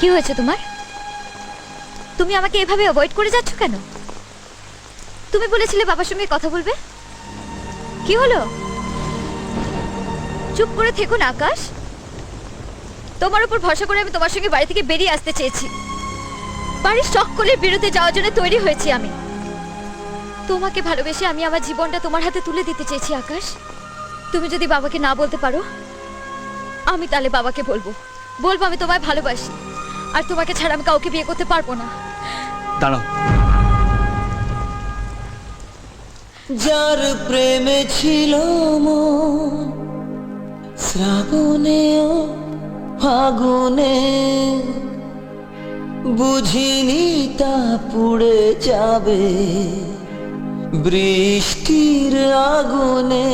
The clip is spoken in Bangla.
কি হয়েছে তোমার? তুমি আমাকে এভাবে অ্যাভয়েড করে যাচ্ছ কেন? তুমি বলেছিলে বাবার সঙ্গে কথা বলবে। কি হলো? চুপ করে থেকো না, আকাশ। তোমার উপর ভরসা করে আমি তোমার সঙ্গে বাড়ি থেকে বেরিয়ে আসতে চেয়েছি। বাড়ির সকলের বিরুদ্ধে যাওয়ার জন্য তৈরি হয়েছি আমি। তোমাকে ভালোবেসে আমি আমার জীবনটা তোমার হাতে তুলে দিতে চেয়েছি, আকাশ। তুমি যদি বাবাকে না বলতে পারো, আমি তাহলে বাবাকে বলব। বলব আমি তোমায় ভালোবাসি। আর তোমাকে ছাড়া আমি কাউকে বিয়ে করতে পারব না। দাঁড়াও। যার প্রেমে ছিল মন শ্রাবণেও ফাগুনে বুঝিনি তা পুড়ে যাবে বৃষ্টির আগুনে।